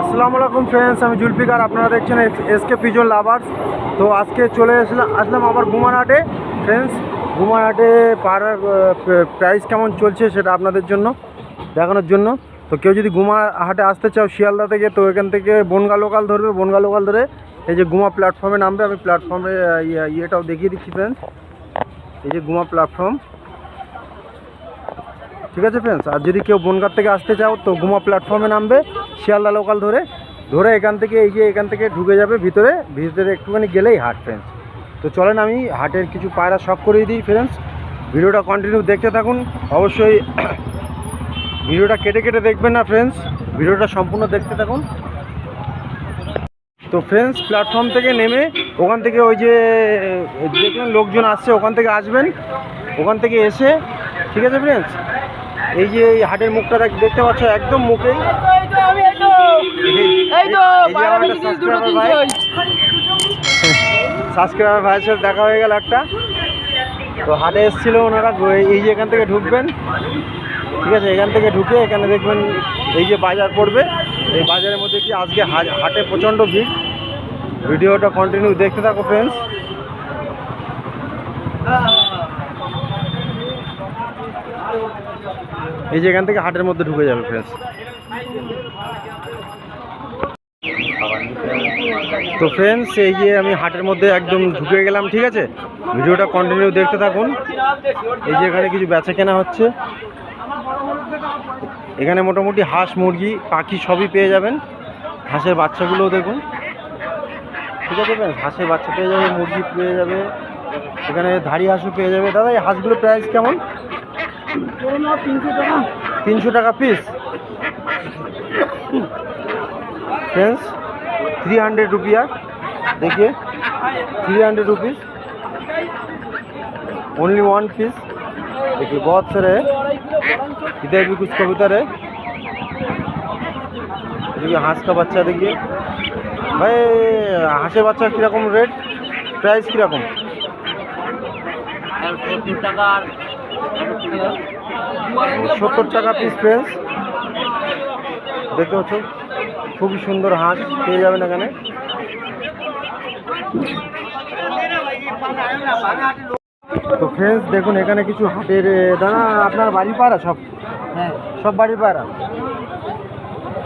আসসালামু আলাইকুম ফ্রেন্ডস আমি জুলফিকার, আপনারা দেখছেন এসকে পিজন লাভার্স তো আজকে চলে আসলাম আসলাম আবার গুমারহাটে ফ্রেন্ডস গুমারহাটে পাড়ার প্রাইস কেমন চলছে সেটা আপনাদের জন্য, দেখানোর জন্য। তো কেউ যদি গুমা হাটে আসতে চাও শিয়ালদা থেকে, তো এখান থেকে বনগা লোকাল ধরবে। বনগা লোকাল ধরে এই যে গুমা প্ল্যাটফর্মে নামবে। আমি প্ল্যাটফর্মে ইয়েটাও দেখিয়ে দিচ্ছি ফ্রেন্ডস এই যে গুমা প্ল্যাটফর্ম ঠিক আছে ফ্রেন্ডস আর যদি কেউ বনগাঁ থেকে আসতে চাও, তো গুমা প্ল্যাটফর্মে নামবে। শিয়ালদা লোকাল ধরে ধরে এখান থেকে এই যে এখান থেকে ঢুকে যাবে ভিতরে ভিতরে একটুখানি গেলেই হাট ফ্রেন্ডস তো চলেন আমি হাটের কিছু পায়রা শখ করিয়ে দিই ফ্রেন্ডস ভিডিওটা কন্টিনিউ দেখতে থাকুন। অবশ্যই ভিডিওটা কেটে কেটে দেখবেন না ফ্রেন্ডস ভিডিওটা সম্পূর্ণ দেখতে থাকুন। তো ফ্রেন্ডস প্ল্যাটফর্ম থেকে নেমে ওখান থেকে ওই যে, দেখলেন লোকজন আসছে, ওখান থেকে আসবেন। ওখান থেকে এসে, ঠিক আছে ফ্রেন্ডস এই যে এই হাটের মুখটা দেখ- দেখতে পাচ্ছ, একদম মুখেই এই তো সাবস্ক্রাইবার ভাইয়ের সাথে দেখা হয়ে গেল একটা। তো হাটে এসেছিল ওনারা এই যে এখান থেকে ঢুকবেন ঠিক আছে এখান থেকে ঢুকে এখানে দেখবেন এই যে বাজার পড়বে। এই বাজারের মধ্যে কি আজকে হাটে প্রচণ্ড ভিড়। ভিডিওটা কন্টিনিউ দেখতে থাকো ফ্রেন্ডস এই যে এখান থেকে হাটের মধ্যে ঢুকে যাবে ফ্রেন্ডস তো ফ্রেন্ডস এই গিয়ে আমি হাটের মধ্যে একদম ঢুকে গেলাম, ঠিক আছে? ভিডিওটা কন্টিনিউ দেখতে থাকুন। এই যে এখানে কিছু বেচা কেনা হচ্ছে। এখানে মোটামুটি হাঁস, মুরগি, পাখি সবই পেয়ে যাবেন। হাঁসের বাচ্চাগুলোও দেখুন। ঠিক আছে ফ্রেন্ডস হাঁসের বাচ্চা পেয়ে যাবে, মুরগি পেয়ে যাবে। এখানে ধাড়ি হাঁসও পেয়ে যাবে। দাদা, এই হাঁসগুলোর প্রাইস কেমন? তিনশো টাকা পিস ফ্রেন্ডস थ्री हंड्रेड रुपया देखिए three hundred rupees only one piece देखिए बहुत सारे है इधर भी कुछ कबूतर है देखिए হাঁস का बच्चा देखिए ভাই হাঁসের বাচ্চা কীরকম রেট প্রাইস কীরকম সত্তর টাকা সত্তর টাকা পিস ফ্রেন্ডস দেখতে পাচ্ছ খুবই সুন্দর হাঁস পেয়ে যাবেন এখানে। তো ফ্রেন্ডস দেখুন এখানে কিছু হাটের দাদা আপনার বাড়ির পাড়া সব? হ্যাঁ। সব বাড়ির পাড়া?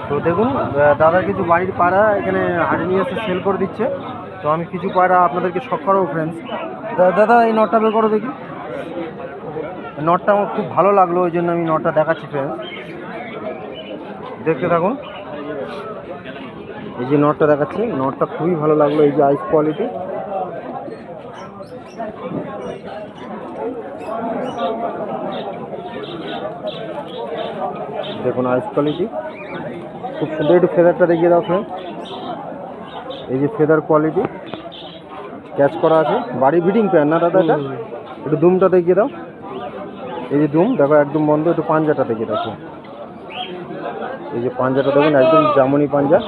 তো দেখুন দাদার কিছু বাড়ির পাড়া এখানে হাটে নিয়ে এসে সেল করে দিচ্ছে। তো আমি কিছু পাড়া আপনাদেরকে শখ করাবো ফ্রেন্ডস দাদা এই নটটা বের করো দেখি। নটটা আমার খুব ভালো লাগল ওই জন্য আমি নটটা দেখাচ্ছি ফ্রেন্ডস দেখতে থাকুন। এই যে নটটা দেখাচ্ছি নটটা খুবই ভালো লাগল এই যে আইস কোয়ালিটি দেখুন আইস কোয়ালিটি খুব সুন্দর একটু ফেদারটা দেখিয়ে দাও ফ্রেন্ড এই যে ফেদার কোয়ালিটি ক্যাচ করা আছে। বাড়ি বিডিং প্যান না দাদা এটা? একটু দুমটা দেখিয়ে দাও। এই যে দুম দেখো একদম বন্ধ একটু পাঞ্জাটা দেখিয়ে দাও এই যে পাঞ্জাটা দেখুন একদম জামনি পাঞ্জা।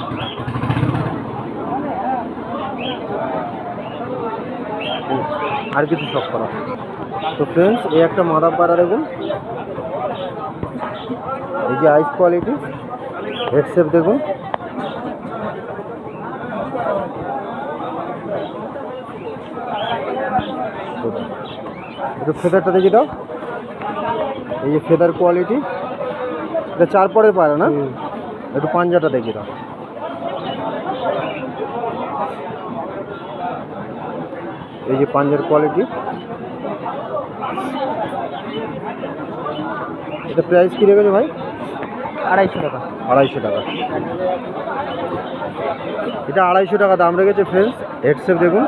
আর কিছু শখ করা। তো ফ্রেন্ডস এই একটা মাদা পাড়া দেখুন। এই যে আইস কোয়ালিটি হেডসেপ দেখুন। একটু ফেদারটা দেখি দাও। এই যে ফেদার কোয়ালিটি এটা চার পরের পারে না? একটু পাঞ্জাটা দেখি দাও। এই যে পাঞ্জার কোয়ালিটি এটা প্রাইস কী রেখেছে ভাই? আড়াইশো টাকা। আড়াইশো টাকা। এটা আড়াইশো টাকা দাম রেখেছে ফ্রেন্ডস হেডসেপ দেখুন।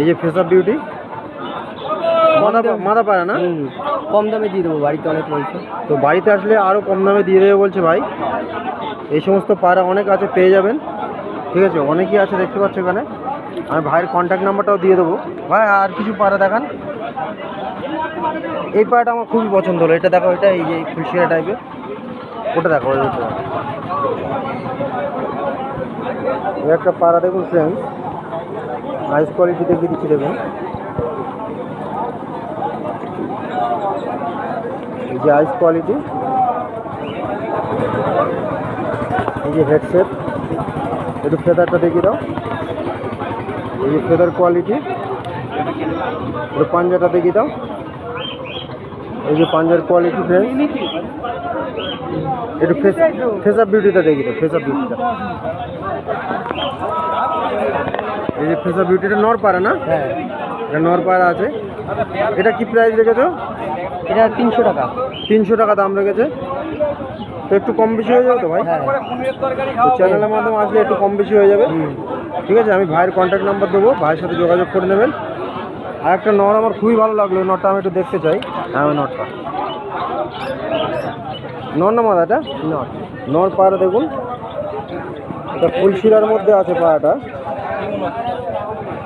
এই যে ফেস অফ বিউটি মাথা মাথা পারে না? কম দামে দিয়ে দেবো বাড়িতে অনেক রয়েছে তো বাড়িতে আসলে আরও কম দামে দিয়ে দেবে বলছে ভাই। এই সমস্ত পায়রা অনেক আছে পেয়ে যাবেন। ঠিক আছে অনেকই আছে দেখতে পাচ্ছ এখানে। আমি ভাইয়ের কন্ট্যাক্ট নাম্বারটাও দিয়ে দেবো। ভাই, আর কিছু পায়রা দেখান। এই পাড়াটা আমার খুবই পছন্দ হলো। এটা দেখো, এটা এই যে খুশিয়া টাইপের ওটা দেখো একটা পাড়া দেখুন ফ্রেন্ড আইস কোয়ালিটি দেখিয়ে দিচ্ছি, দেখুন। এই যে আইস কোয়ালিটি এই যে হেডসেট একটু ফেদারটা দেখিয়ে দাও। এই যে ফেদার কোয়ালিটি। পাঞ্জাটা দেখিয়ে দাও। এই যে পাঞ্জার কোয়ালিটি ফ্রেন্ড একটু ফেস ফেস আপ বিউটিটা দেখিয়ে দাও ফেস আপ বিউটিটা। এই যে ফেস আপ বিউটিটা নরপাড়া না? হ্যাঁ। এটা নরপাড়া আছে। এটা কি প্রাইস রেখেছো? এটা তিনশো টাকা। তিনশো টাকা দাম রেখেছে। তো একটু কম বেশি হয়ে যাবে তো ভাই? হ্যাঁ। চ্যানেলের মাধ্যমে আসলে একটু কম বেশি হয়ে যাবে। ঠিক আছে আমি ভাইয়ের কন্ট্যাক্ট নাম্বার দেবো ভাইয়ের সাথে যোগাযোগ করে নেবেন। আর একটা নর আমার খুবই ভালো লাগল নটটা আমি একটু দেখতে চাই। হ্যাঁ ওই নটটা নর না মাদাটা? নর। নর পায়রা দেখুন। এটা ফুলশিরার মধ্যে আছে পায়রাটা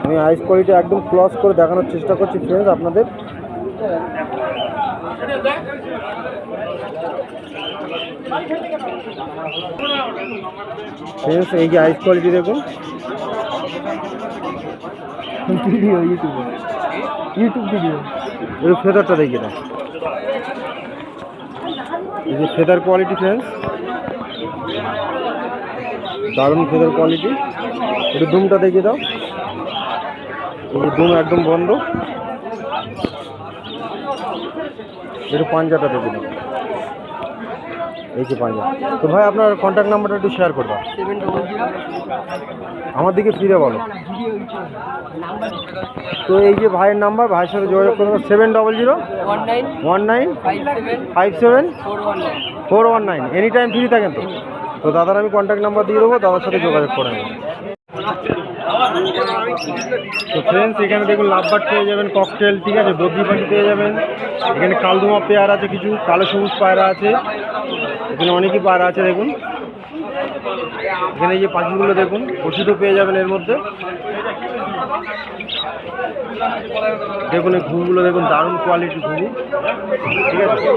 আমি আইস কোয়ালিটি একদম ক্লস করে দেখানোর চেষ্টা করছি ফ্রেন্ডস আপনাদের। ফ্রেন্ডস এই যে আইস কোয়ালিটি দেখুন। ভিডিও ইউটিউবে ইউটিউব ভিডিও এই ফেদারটা দেখিয়ে দাও। এই যে ফেদার কোয়ালিটি ফ্রেন্ডস দারুণ ফেদার কোয়ালিটি একটু দুমটা দেখিয়ে দাও। এই যে দুম একদম বন্ধ। একটু পাঞ্জাটা দেখিয়ে দাও। এই যে পাঞ্জা তো ভাই, আপনার কন্ট্যাক্ট নাম্বারটা একটু শেয়ার করে দাও সেভেন ডবল জিরো আমার দিকে ফিরে বলো। তো এই যে ভাইয়ের নাম্বার ভাইয়ের সাথে যোগাযোগ করবেন seven double zero one nine five seven four one nine any time free থাকেন তো। তো দাদার আমি কন্ট্যাক্ট নাম্বার দিয়ে দেবো, দাদার সাথে যোগাযোগ করে নেবেন তো ফ্রেন্ডস এখানে দেখুন লাভবাট পেয়ে যাবেন ককটেল ঠিক আছে? বদ্রি পাখি পেয়ে যাবেন। এখানে কালদুমা পেয়ার আছে কিছু, কালো সবুজ পায়রা আছে। এখানে অনেকই পায়রা আছে, দেখুন। এখানে এই যে পাখিগুলো, দেখুন, ওষুধও পেয়ে যাবেন এর মধ্যে। দেখুন, এই ঘুমগুলো দেখুন, দারুণ কোয়ালিটি ঘুমু ঠিক আছে?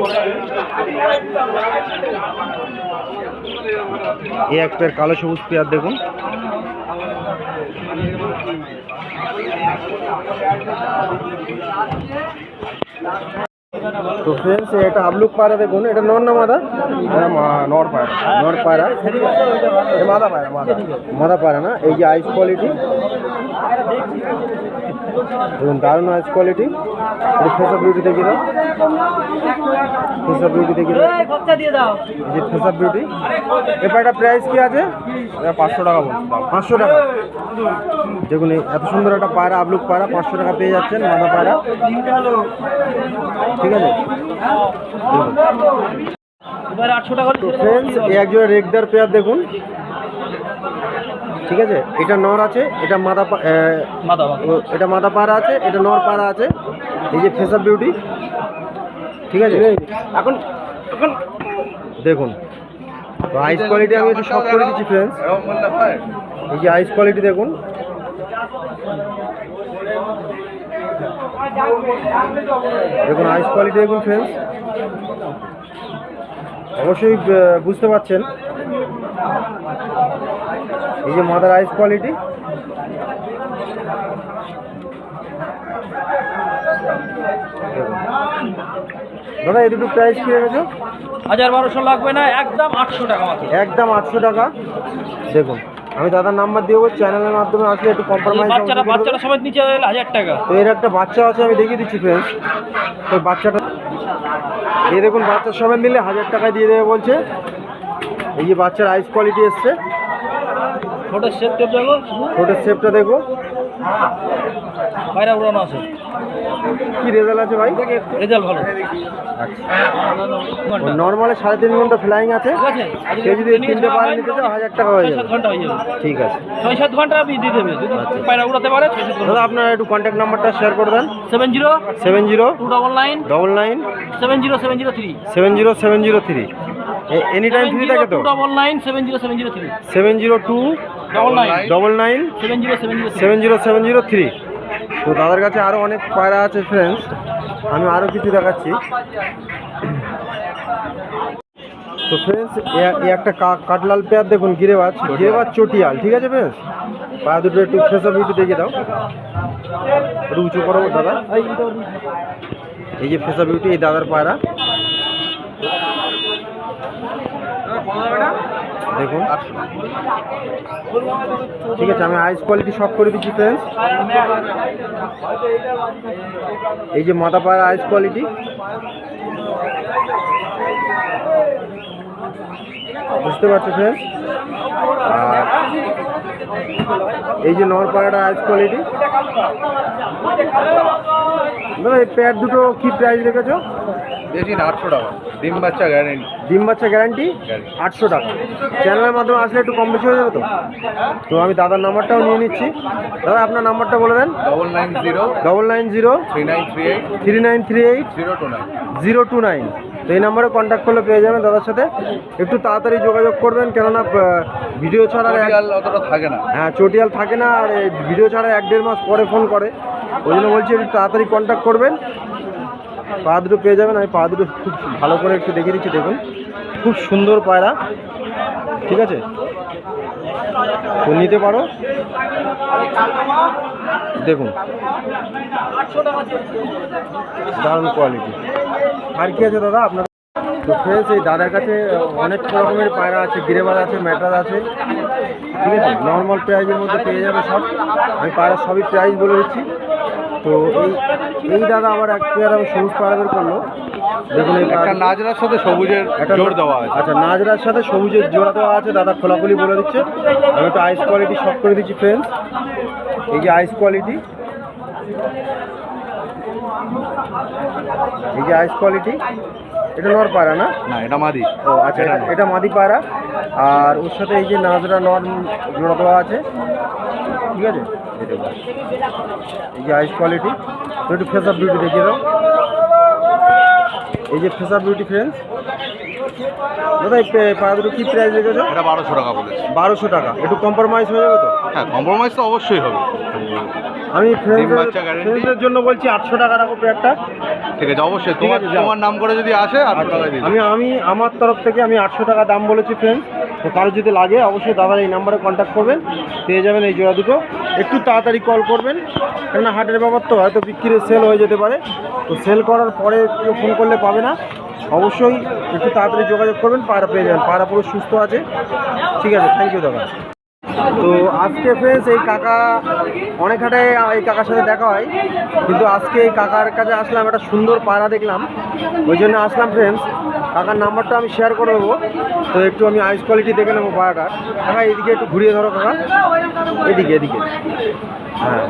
এই এক পেয়ার কালো সবুজ পেয়ার, দেখুন। তো ফ্রেন্ডস এটা আবলুক পায়রা দেখুন এটা নর না মাদা? নর পায়রা নর পায়রা মাদা পায়রা মাদা। মাদা পায়রা না এই যে আইস কোয়ালিটি দেখুন দারুণ আইস কোয়ালিটি ফেস বিউটি দেখি দাও। ফেস বিউটি দেখিয়ে দাও। যে ফেস বিউটি এ পায়রাটা প্রাইস কি আছে? এটা পাঁচশো টাকা বলছি পাঁচশো টাকা। দেখুন এত সুন্দর একটা পায়রা আবলুক পায়রা পাঁচশো টাকা পেয়ে যাচ্ছেন মাদা পায়রা। ঠিক আছে? এবার তো ফ্রেন্ডস রেগদার পেয়ার দেখুন। ঠিক আছে? এটা নর আছে এটা মাদা এটা মাদা পাড়া আছে এটা নর পাড়া আছে। এই যে ফেস বিউটি ঠিক আছে? এখন এখন দেখুন তো আইস কোয়ালিটি আমি একটু শর্ট করে দিচ্ছি ফ্রেন্ডস এই যে আইস কোয়ালিটি দেখুন। দেখুন আইস কোয়ালিটি দেখুন ফ্রেন্ডস অবশ্যই বুঝতে পারছেন। এই যে মাদার আইস কোয়ালিটি দাদা এই দুটো প্রাইস কি রেখেছো? হাজার বারোশো লাগবে না একদম আটশো টাকা মাত্র। একদম আটশো টাকা। দেখুন আমি দাদার নাম্বার দিয়ে চ্যানেলের মাধ্যমে আসলে একটু কম্প্রোমাইজ বাচ্চারা বাচ্চারা সবাই নিচে হাজার টাকা। তো এর একটা বাচ্চা আছে আমি দেখিয়ে দিচ্ছি ফ্রেন্ডস তো বাচ্চাটা এই দেখুন বাচ্চা সবাই নিলে হাজার টাকায় দিয়ে দেবে বলছে। এই যে বাচ্চার আইস কোয়ালিটি এসছে। ফটো সেভ টেপ দেখো? ছোটের শেপটা দেখো। বাইরে উড়ানো আছে। কি রেজাল্ট আছে ভাই? রেজাল্ট ভালো। আচ্ছা। নর্মালে সাড়ে তিন ঘণ্টা ফ্লাইং আছে। সে যদি তিনটে পায়রা নিতে চাও হাজার টাকা হয়ে যাবে। ঘণ্টা হয়ে যাবে। ঠিক আছে। ছয় সাত ঘণ্টা আপনি দিয়ে দেবে যদি আচ্ছা। পায়রা উড়াতে পারে দাদা আপনার একটু কন্ট্যাক্ট নাম্বারটা শেয়ার করে দেন। Seven zero seven zero two double nine double nine seven zero seven zero three. Seven zero seven zero three. Any time free থাকে তো? Double nine seven zero seven zero three. Seven zero two double nine double nine seven zero seven zero three তো দাদার কাছে আরও অনেক পায়রা আছে friends আমি আরও কিছু দেখাচ্ছি। তো ফ্রেন্ডস এই একটা কা- কাটলাল পেয়ার দেখুন গিরেবাজ। গিরেবাজ চটিয়াল ঠিক আছে ফ্রেন্ডস পায়ে দুটো একটু ফেসা বিউটি দেখে দাও। একটু উঁচু করো দাদা। এই যে ফেসা বিউটি এই দাদার পায়রা। দেখুন। ঠিক আছে, আমি আইস কোয়ালিটি সব করে দিচ্ছি ফ্রেন্ডস এই যে মাথা পাড়া আইস কোয়ালিটি বুঝতে পারছ ফ্রেন্ডস আর এই যে নরপাড়াটা আইস কোয়ালিটি এই প্যাড দুটো কি প্রাইস রেখেছো? বেশি না আটশো টাকা। ডিম বাচ্চা গ্যারেন্টি ডিম বাচ্চা গ্যারান্টি আটশো টাকা। চ্যানেলের মাধ্যমে আসলে একটু কম বেশি হয়ে যাবে তো? তো আমি দাদার নাম্বারটাও নিয়ে নিচ্ছি। দাদা আপনার নাম্বারটা বলে দেন। Double nine zero double nine zero three nine three eight three nine three eight zero two nine zero two nine তো এই নাম্বারে কন্ট্যাক্ট করলে পেয়ে যাবেন দাদার সাথে। একটু তাড়াতাড়ি যোগাযোগ করবেন কেননা ভিডিও ছাড়ার অতটা থাকে না। হ্যাঁ চটিয়াল থাকে না আর এই ভিডিও ছাড়া এক দেড় মাস পরে ফোন করে। ওই জন্য বলছি একটু তাড়াতাড়ি কন্ট্যাক্ট করবেন। পা দুটো পেয়ে যাবেন। আমি পা দুটো খুব ভালো করে একটু দেখে দিচ্ছি, দেখুন। খুব সুন্দর পায়রা। ঠিক আছে? তো নিতে পারো। দেখুন। দারুণ কোয়ালিটি আর কি আছে দাদা? আপনার তো এই দাদার কাছে অনেক রকমের পায়রা আছে গিরেবাজ আছে, ম্যাটার আছে। ঠিক আছে? নর্মাল প্রাইজের মধ্যে পেয়ে যাবে সব। আমি পায়রা সবই প্রাইস বলে দিচ্ছি। তো এই এই দাদা আবার এক পেয়ার আমি সবুজ বের করল দেখুন একটা নাজরার সাথে সবুজের একটা জোর দেওয়া আছে। আচ্ছা নাজরার সাথে সবুজের জোড়া দেওয়া আছে দাদা খোলাখুলি বলে দিচ্ছে। আমি একটু আইস কোয়ালিটি সব করে দিচ্ছি ফ্রেন্ডস এই যে আইস কোয়ালিটি এই যে আইস কোয়ালিটি এটা নর পায়রা না? না এটা মাদি। ও আচ্ছা এটা এটা মাদি পায়রা আর ওর সাথে এই যে নাজরা নর জোড়া দেওয়া আছে। ঠিক আছে? এই যে আইস কোয়ালিটি তো একটু ফেস বিউটি দেখিয়ে দাও। এই যে ফেস বিউটি ফ্রেন্ডস দাদা এই পে- দুটো কী প্রাইস রেখেছো? এটা বারোশো টাকা বলেছে। বারোশো টাকা। একটু কম্প্রোমাইজ হয়ে যাবে তো? হ্যাঁ কম্প্রোমাইজ তো অবশ্যই হবে। আমি ফ্রেন্ডসদের জন্য বলছি আটশো টাকা রাখো পেয়ারটা। ঠিক আছে অবশ্যই। তোমার তোমার নাম করে যদি আসে আটশো টাকায় দিই আমি আমি আমার তরফ থেকে আমি আটশো টাকা দাম বলেছি ফ্রেন্ড তো কারও যদি লাগে অবশ্যই দাদার এই নাম্বারে কন্ট্যাক্ট করবেন। পেয়ে যাবেন এই জোড়া দুটো। একটু তাড়াতাড়ি কল করবেন। কেননা হাটের ব্যাপার তো হয়তো বিক্রি সেল হয়ে যেতে পারে। তো সেল করার পরে কেউ ফোন করলে পাবে না। অবশ্যই একটু তাড়াতাড়ি যোগাযোগ করবেন পায়রা পেয়ে যাবেন। পায়রা পুরো সুস্থ আছে। ঠিক আছে থ্যাংক ইউ দাদা। তো আজকে ফ্রেন্ডস এই কাকা অনেক হাটে এই কাকার সাথে দেখা হয়। কিন্তু আজকে এই কাকার কাছে আসলাম, একটা সুন্দর পায়রা দেখলাম। ওই জন্য আসলাম ফ্রেন্ডস কাকার নাম্বারটা আমি শেয়ার করে দেবো। তো একটু আমি আইস কোয়ালিটি দেখে নেব পায়রাটা। কাকা, এদিকে একটু ঘুরিয়ে ধরো কাকা। এদিকে এদিকে। হ্যাঁ।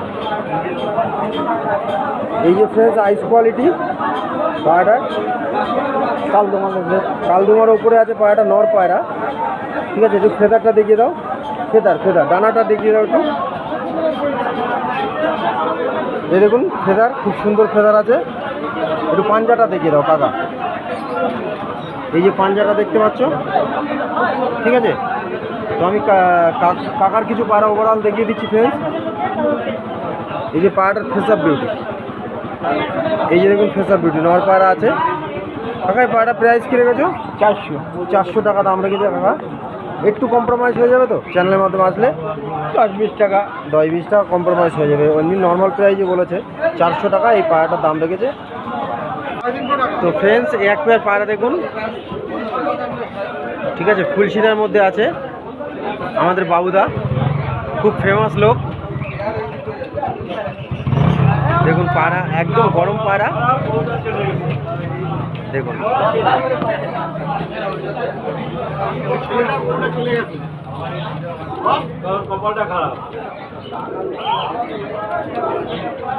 এই যে ফ্রেন্ডস আইস কোয়ালিটি পায়রাটা। কালদোমার কালদোমার উপরে আছে পায়রাটা, নর পায়রা। ঠিক আছে, একটু ফেদারটা দেখিয়ে দাও। Feather feather. ডানাটা দেখিয়ে দাও একটু। এই দেখুন ফেদার খুব সুন্দর ফেদার আছে। একটু পাঞ্জাটা দেখিয়ে দাও কাকা। এই যে পাঞ্জাটা দেখতে পাচ্ছ? ঠিক আছে? তো আমি কাকার কিছু পায়রা ওভারঅল দেখিয়ে দিচ্ছি ফ্রেন্ডস এই যে পায়রাটার ফেস অফ বিউটি এই যে দেখুন ফেস অফ বিউটি নর পায়রা আছে। কাকা এই পায়রাটা প্রাইস কী রেখেছো? চারশো। চারশো টাকা দাম রেখেছে কাকা। একটু কম্প্রোমাইজ হয়ে যাবে তো? চ্যানেলের মাধ্যমে আসলে? দশ বিশ টাকা। দশ বিশ টাকা কম্প্রোমাইজ হয়ে যাবে। এমনি নর্মাল প্রাইসে বলেছে। চারশো টাকা এই পায়রাটার দাম রেখেছে। তো ফ্রেন্ডস এক পেয়ার পায়রা দেখুন। ঠিক আছে ফুলশিরার মধ্যে আছে আমাদের বাবুদা। খুব ফেমাস লোক। দেখুন পায়রা একদম গরম পায়রা দেখুন।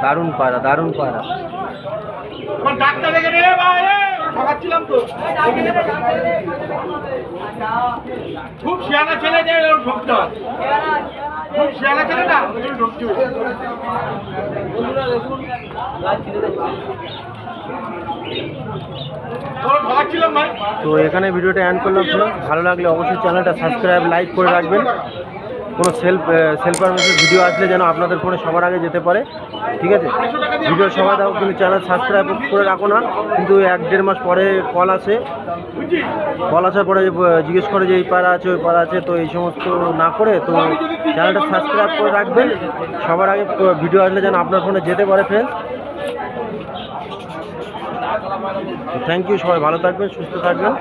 দারুণ পায়রা দারুণ পায়রা। খুব শিয়ানা ছেলে যে ওর ভক্ত। খুব শিয়ানা ছেলে না ওই তো এখানে ভিডিওটা অ্যান্ড করলাম friends। ভালো লাগলে অবশ্যই চ্যানেলটা সাবস্ক্রাইব লাইক করে রাখবেন। কোনো সেলফ সেলফ পারমিশন ভিডিও আসলে যেন আপনাদের ফোনে সবার আগে যেতে পারে। ঠিক আছে? ভিডিও সবাই দাও কিন্তু চ্যানেল সাবস্ক্রাইব করে রাখো না। কিন্তু এক দেড় মাস পরে কল আসে। কল আসার পরে জিজ্ঞেস করে যে এই পাড়া আছে ওই পাড়া আছে তো এই সমস্ত না করে তো চ্যানেলটা সাবস্ক্রাইব করে রাখবেন। সবার আগে ভিডিও আসলে যেন আপনার ফোনে যেতে পারে ফ্রেন্ডস থ্যাংক ইউ সবাই ভালো থাকবেন সুস্থ থাকবেন।